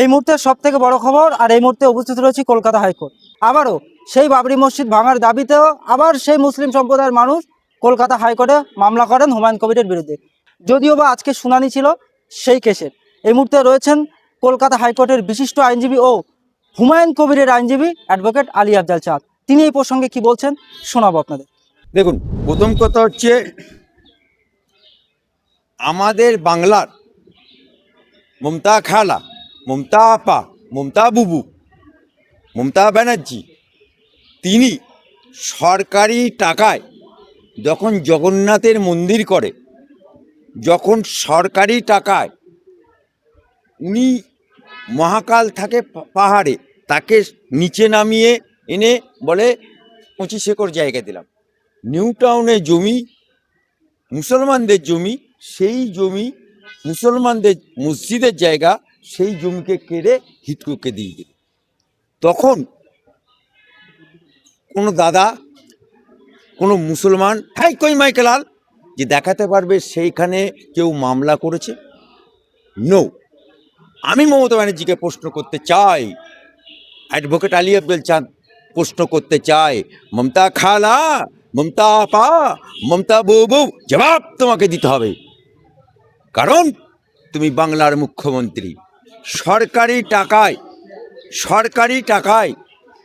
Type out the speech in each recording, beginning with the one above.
এই মুহূর্তে সব থেকে বড় খবর, আর এই মুহূর্তে উপস্থিত রয়েছে কলকাতা হাইকোর্ট। আবারও সেই বাবরি মসজিদ ভাঙার দাবিতেও আবার সেই মুসলিম সম্প্রদায়ের মানুষ কলকাতা হাইকোর্টে মামলা করেন হুমায়ুন কবিরের বিরুদ্ধে। যদিও বা আজকে শুনানি ছিল সেই কেসের। এই মুহূর্তে রয়েছেন কলকাতা হাইকোর্টের বিশিষ্ট আইনজীবী ও হুমায়ুন কবিরের আইনজীবী অ্যাডভোকেট আলী আফজাল চাঁদ। তিনি এই প্রসঙ্গে কি বলছেন শোনাবো আপনাদের। দেখুন, প্রথম কথা হচ্ছে, আমাদের বাংলার মমতা খালা মমতা আপা মমতা বুবু মমতা ব্যানার্জি তিনি সরকারি টাকায় যখন জগন্নাথের মন্দির করে, যখন সরকারি টাকায় উনি মহাকাল থাকে পাহাড়ে, তাকে নিচে নামিয়ে এনে বলে, পঁচিশ একর জায়গা দিলাম। নিউ টাউনে জমি, মুসলমানদের জমি, সেই জমি মুসলমানদের মসজিদের জায়গা সেই জমিকে কেড়ে হিটকুকে দিয়ে দিল। তখন কোনো দাদা, কোনো মুসলমান হাই কই মাইকেলাল, যে দেখাতে পারবে সেইখানে কেউ মামলা করেছে? নো আমি মমতা ব্যানার্জিকে প্রশ্ন করতে চাই। অ্যাডভোকেট আলী আব্দুল চাঁদ প্রশ্ন করতে চাই। মমতা খালা, মমতা আপা, মমতা বউ জবাব তোমাকে দিতে হবে। কারণ তুমি বাংলার মুখ্যমন্ত্রী। সরকারি টাকায় সরকারি টাকায়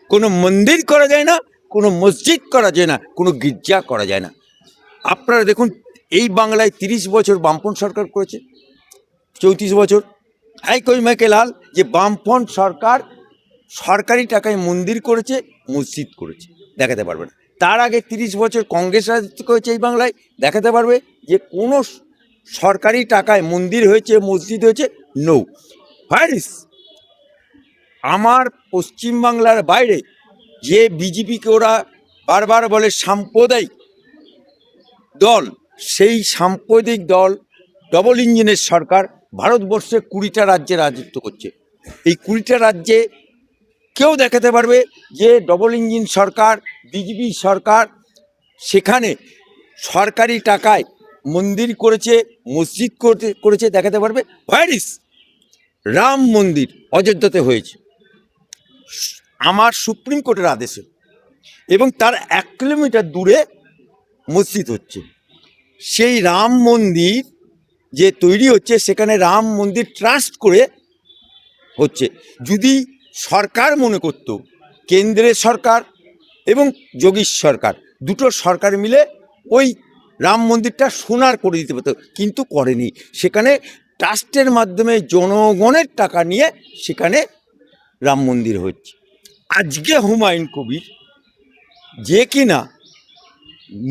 কোনো মন্দির করা যায় না, কোনো মসজিদ করা যায় না, কোনো গির্জা করা যায় না। আপনারা দেখুন, এই বাংলায় তিরিশ বছর বামপন সরকার করেছে, চৌত্রিশ বছর। হাই কই লাল, যে বামপন সরকার সরকারি টাকায় মন্দির করেছে, মসজিদ করেছে, দেখাতে পারবে না। তার আগে তিরিশ বছর কংগ্রেস রাজত্ব করেছে এই বাংলায়, দেখাতে পারবে যে কোনো সরকারি টাকায় মন্দির হয়েছে, মসজিদ হয়েছে নো হারিস আমার পশ্চিমবাংলার বাইরে যে বিজেপিকে ওরা বারবার বলে সাম্প্রদায়িক দল, সেই সাম্প্রদায়িক দল ডবল ইঞ্জিনের সরকার ভারতবর্ষে কুড়িটা রাজ্যে রাজত্ব করছে। এই কুড়িটা রাজ্যে কেউ দেখাতে পারবে যে ডবল ইঞ্জিন সরকার, বিজেপি সরকার সেখানে সরকারি টাকায় মন্দির করেছে, মসজিদ করেছে দেখাতে পারবে? ভাইরিস! রাম মন্দির অযোধ্যাতে হয়েছে। আমার সুপ্রিম কোর্টের আদেশে এবং তার এক কিলোমিটার দূরে মসজিদ হচ্ছে। সেই রাম মন্দির যে তৈরি হচ্ছে, সেখানে রাম মন্দির ট্রাস্ট করে হচ্ছে। যদি সরকার মনে করত, কেন্দ্রের সরকার এবং যোগীশ সরকার, দুটো সরকার মিলে ওই রাম মন্দিরটা সোনার করে দিতে পারত, কিন্তু করেনি। সেখানে ট্রাস্টের মাধ্যমে জনগণের টাকা নিয়ে সেখানে রাম মন্দির হচ্ছে। আজকে হুমায়ুন কবির যে কিনা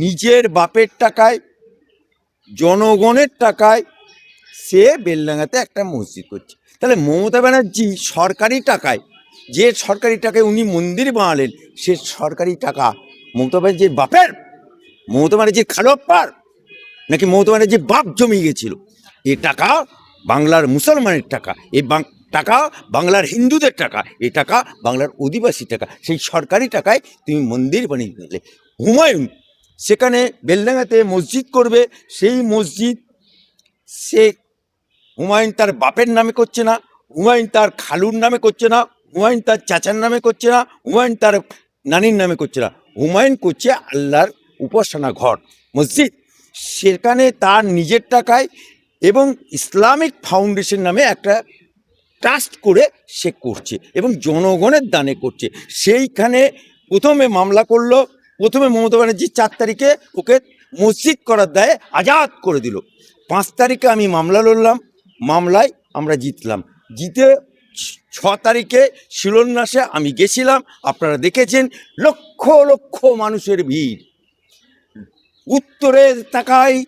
নিজের বাপের টাকায়, জনগণের টাকায় সে বেলডাঙ্গাতে একটা মসজিদ করছে। তাহলে মমতা ব্যানার্জি সরকারি টাকায়, যে সরকারি টাকায় উনি মন্দির বানালেন, সে সরকারি টাকা মমতা ব্যানার্জির বাপের? মমতা ব্যানার্জির খালোপ্পার নাকি মমতা ব্যানার্জির বাপ জমি গেছিল? এ টাকা বাংলার মুসলমানের টাকা বাং- টাকা বাংলার হিন্দুদের টাকা এই টাকা বাংলার অধিবাসী টাকা, সেই সরকারি টাকায় তুমি মন্দির বানিয়ে দিলে। হুমায়ুন সেখানে বেলডাঙ্গাতে মসজিদ করবে, সেই মসজিদ সে হুমায়ুন তার বাপের নামে করছে না, হুমায়ুন তার খালুর নামে করছে না, হুমায়ুন তার চাচার নামে করছে না, হুমায়ুন তার নানির নামে করছে না। হুমায়ুন করছে আল্লাহর উপাসনা ঘর, মসজিদ। সেখানে তার নিজের টাকায় এবং ইসলামিক ফাউন্ডেশন নামে একটা ট্রাস্ট করে সে করছে এবং জনগণের দানে করছে। সেইখানে প্রথমে মামলা করল, প্রথমে মমতা ব্যানার্জি চার তারিখে ওকে মসজিদ করার দায়ে আজাদ করে দিল। পাঁচ তারিখে আমি মামলা লড়লাম, মামলায় আমরা জিতলাম। জিতে ছ- তারিখে শিলন্যাসে আমি গেছিলাম, আপনারা দেখেছেন, লক্ষ লক্ষ মানুষের ভিড়। উত্তরে তাকায়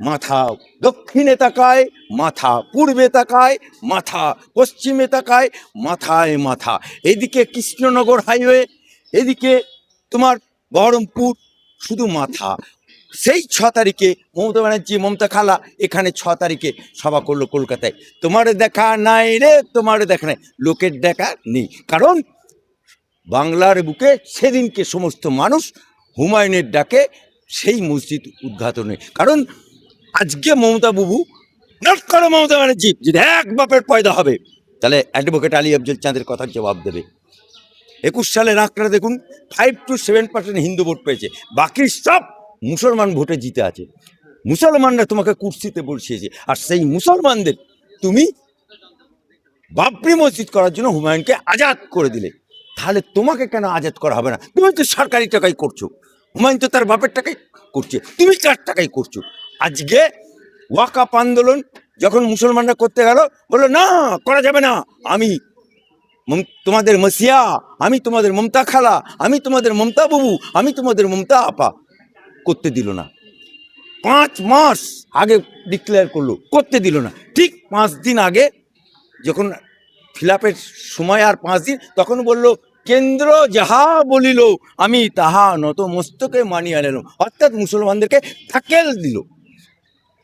মাথা দক্ষিণে তাকায়, মাথা পূর্বে তাকায়, মাথা পশ্চিমে তাকায়, মাথায় মাথা। এদিকে কৃষ্ণনগর হাইওয়ে, এদিকে তোমার বহরমপুর, শুধু মাথা। সেই ছ তারিখে মমতা ব্যানার্জি, মমতা খালা এখানে ছ তারিখে সভা করল কলকাতায়। তোমার দেখা নাই রে, তোমার দেখা নাই। লোকের দেখা নেই। কারণ বাংলার বুকে সেদিনকে সমস্ত মানুষ হুমায়ুনের ডাকে সেই মসজিদ উদ্ঘাটনে কারণ আজকে মমতা বাবু নট করে মমতা ব্যানার্জি, যদি এক বাপের পয়দা হবে, তাহলে অ্যাডভোকেট আলী আফজল চাঁদের কথার জবাব দেবে। একুশ সালের আঁকড়া দেখুন ফাইভ টু সেভেন পার্সেন্ট হিন্দু ভোট পেয়েছে, বাকি সব মুসলমান ভোটে জিতে আছে। মুসলমানরা তোমাকে কুর্সিতে বসিয়েছে, আর সেই মুসলমানদের তুমি বাবরি মসজিদ করার জন্য হুমায়ুনকে আজাদ করে দিলে। তাহলে তোমাকে কেন আজাদ করা হবে না? তুমি তো সরকারি টাকাই করছ, হুমায়ুন তো তার বাপের টাকাই করছে, তুমি কার টাকাই করছ? আজকে ওয়াকাপ আন্দোলন যখন মুসলমানরা করতে গেল, বলল, না, করা যাবে না। আমি তোমাদের মসিয়া, আমি তোমাদের মমতা খালা, আমি তোমাদের মমতা বাবু, আমি তোমাদের মমতা আপা। করতে দিল না। পাঁচ মাস আগে ডিক্লেয়ার করল, করতে দিল না। ঠিক পাঁচ দিন আগে যখন ফিলাপের সময় আর পাঁচ দিন, তখন বলল, কেন্দ্র যাহা বলিল, আমি তাহা নত মস্তকে মানিয়া নিলাম। অর্থাৎ মুসলমানদেরকে থাকেল দিল।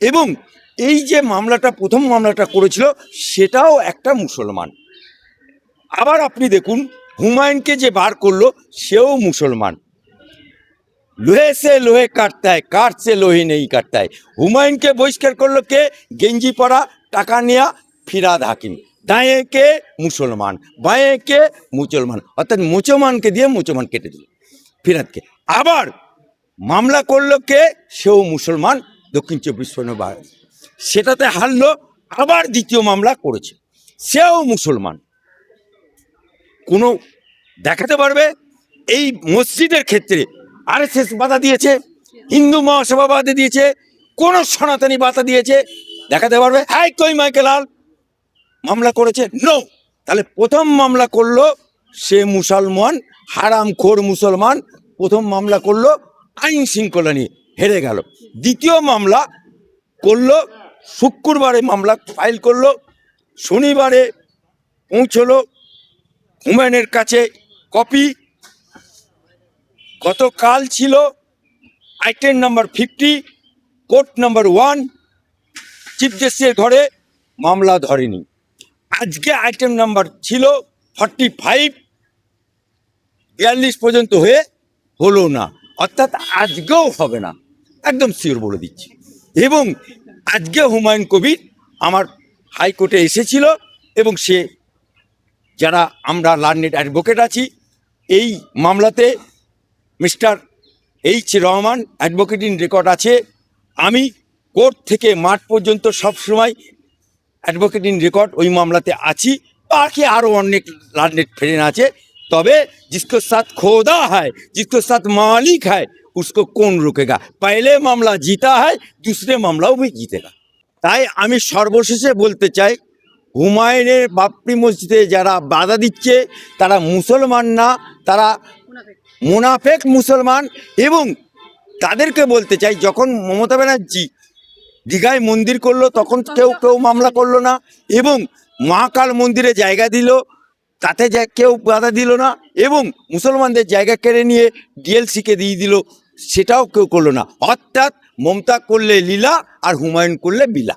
এবং এই যে মামলাটা, প্রথম মামলাটা করেছিল, সেটাও একটা মুসলমান। আবার আপনি দেখুন, হুমায়ুনকে যে বার করল, সেও মুসলমান। লোহে সে লোহে কাটতায় কাঠ সে লোহে নেই কাটতায়। হুমায়ুনকে বহিষ্কার করল কে? গেঞ্জি পরা টাকা নেয়া ফিরাদ হাকিম। দাঁয়ে কে? মুসলমান। বাঁয়ে কে? মুসলমান অর্থাৎ মুসলমানকে দিয়ে মুসলমান কেটে দিল ফিরাদকে। আবার মামলা করল কে? সেও মুসলমান। দক্ষিণ চব্বিশ পরগনা সেটাতে হারলো, আবার দ্বিতীয় মামলা করেছে। সেও মুসলমান। কোনো দেখাতে পারবে? এই মসজিদের ক্ষেত্রে আরএসএস বাধা দিয়েছে, হিন্দু মহাসভা বাধা দিয়েছে, কোন সনাতনী বাধা দিয়েছে, দেখাতে পারবে? হ্যাঁ কই মাইকেলাল মামলা করেছে? নো তাহলে প্রথম মামলা করল সে মুসলমান হারাম খোর মুসলমান, প্রথম মামলা করল আইন শৃঙ্খলা নিয়ে। হেরে গেল। দ্বিতীয় মামলা করল, শুক্রবারে মামলা ফাইল করল, শনিবারে পৌঁছলো, হুমায়ুনের কাছে কপি। গতকাল ছিল item number fifty, court number one, chief জাস্টিসের ঘরে মামলা ধরেনি। আজকে আইটেম নাম্বার ছিল ফর্টি ফাইভ, বিয়াল্লিশ পর্যন্ত হয়ে হলো না। অর্থাৎ আজকেও হবে না। একদম শিওর বলে দিচ্ছি এবং আজকে হুমায়ুন কবির আমার হাইকোর্টে এসেছিল এবং সে যারা আমরা লার্নেড অ্যাডভোকেট আছি এই মামলাতে Mister H Rahman advocate in record আছে আমি কোর্ট থেকে মাঠ পর্যন্ত সব সময় অ্যাডভোকেট ইন রেকর্ড ওই মামলাতে আছি বাকি আরও অনেক লার্নেড ফ্রেন্ড আছে তবে जिसको साथ खोदा है जिसको साथ मालिक है उसको कौन रोकेगा? पहले मामला जीता है, दूसरे মামলাও भी जीतेगा। তাই আমি সর্বশেষে বলতে চাই, হুমায়ুনের বাপরি মসজিদে যারা বাধা দিচ্ছে, তারা মুসলমান না, তারা মুনাফেক মুসলমান এবং তাদেরকে বলতে চাই, যখন মমতা ব্যানার্জি দীঘায় মন্দির করল, তখন কেউ কেউ মামলা করল না এবং মহাকাল মন্দিরে জায়গা দিল, তাতে কেউ বাধা দিল না এবং মুসলমানদের জায়গা কেড়ে নিয়ে ডিএলসিকে দিয়ে দিল। সেটাও কেউ করল না। অর্থাৎ মমতা করলে লীলা আর হুমায়ুন করলে বিলা